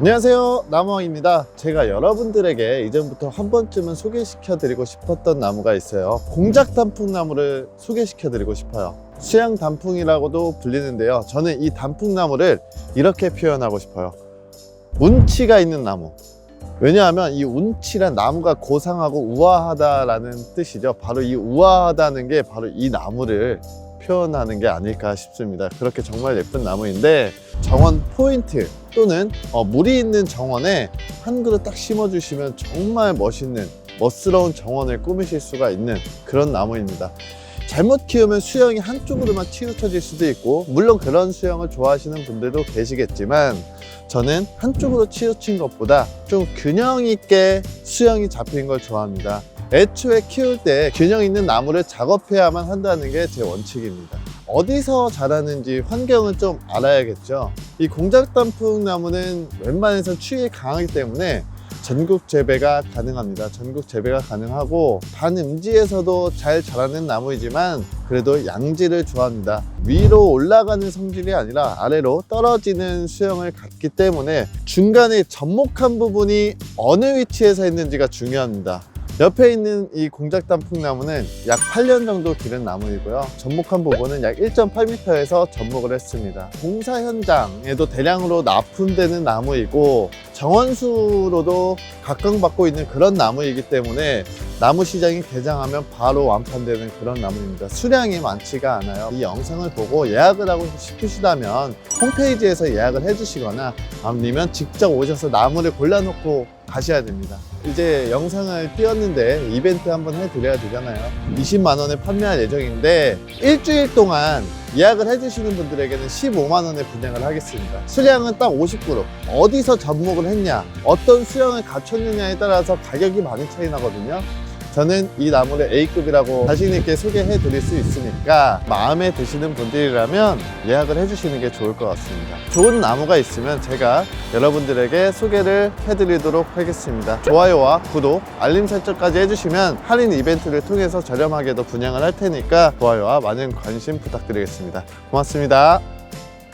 안녕하세요. 나무왕입니다. 제가 여러분들에게 이전부터 한 번쯤은 소개시켜 드리고 싶었던 나무가 있어요. 공작 단풍나무를 소개시켜 드리고 싶어요. 수양 단풍이라고도 불리는데요. 저는 이 단풍나무를 이렇게 표현하고 싶어요. 운치가 있는 나무. 왜냐하면 이 운치란 나무가 고상하고 우아하다라는 뜻이죠. 바로 이 우아하다는 게 바로 이 나무를 표현하는 게 아닐까 싶습니다. 그렇게 정말 예쁜 나무인데 정원 포인트 또는 어, 물이 있는 정원에 한 그루 딱 심어주시면 정말 멋있는 멋스러운 정원을 꾸미실 수가 있는 그런 나무입니다. 잘못 키우면 수영이 한쪽으로만 치우쳐질 수도 있고 물론 그런 수영을 좋아하시는 분들도 계시겠지만 저는 한쪽으로 치우친 것보다 좀 균형 있게 수영이 잡힌 걸 좋아합니다. 애초에 키울 때 균형 있는 나무를 작업해야만 한다는 게 제 원칙입니다. 어디서 자라는지 환경은 좀 알아야겠죠. 이 공작 단풍 나무는 웬만해선 추위에 강하기 때문에 전국 재배가 가능합니다. 전국 재배가 가능하고 반음지에서도 잘 자라는 나무이지만 그래도 양지를 좋아합니다. 위로 올라가는 성질이 아니라 아래로 떨어지는 수영을 갖기 때문에 중간에 접목한 부분이 어느 위치에서 있는지가 중요합니다. 옆에 있는 이 공작 단풍나무는 약 8년 정도 기른 나무이고요. 접목한 부분은 약 1.8m에서 접목을 했습니다. 공사 현장에도 대량으로 납품되는 나무이고 정원수로도 각광받고 있는 그런 나무이기 때문에 나무 시장이 개장하면 바로 완판되는 그런 나무입니다. 수량이 많지가 않아요. 이 영상을 보고 예약을 하고 싶으시다면 홈페이지에서 예약을 해주시거나 아니면 직접 오셔서 나무를 골라놓고 가셔야 됩니다. 이제 영상을 띄웠는데 이벤트 한번 해드려야 되잖아요. 20만 원에 판매할 예정인데 일주일 동안 예약을 해주시는 분들에게는 15만 원에 분양을 하겠습니다. 수량은 딱 50그룹. 어디서 접목을 했냐, 어떤 수량을 갖췄느냐에 따라서 가격이 많이 차이 나거든요. 저는 이 나무를 A급이라고 자신 있게 소개해 드릴 수 있으니까 마음에 드시는 분들이라면 예약을 해 주시는 게 좋을 것 같습니다. 좋은 나무가 있으면 제가 여러분들에게 소개를 해 드리도록 하겠습니다. 좋아요와 구독, 알림 설정까지 해주시면 할인 이벤트를 통해서 저렴하게도 분양을 할 테니까 좋아요와 많은 관심 부탁드리겠습니다. 고맙습니다.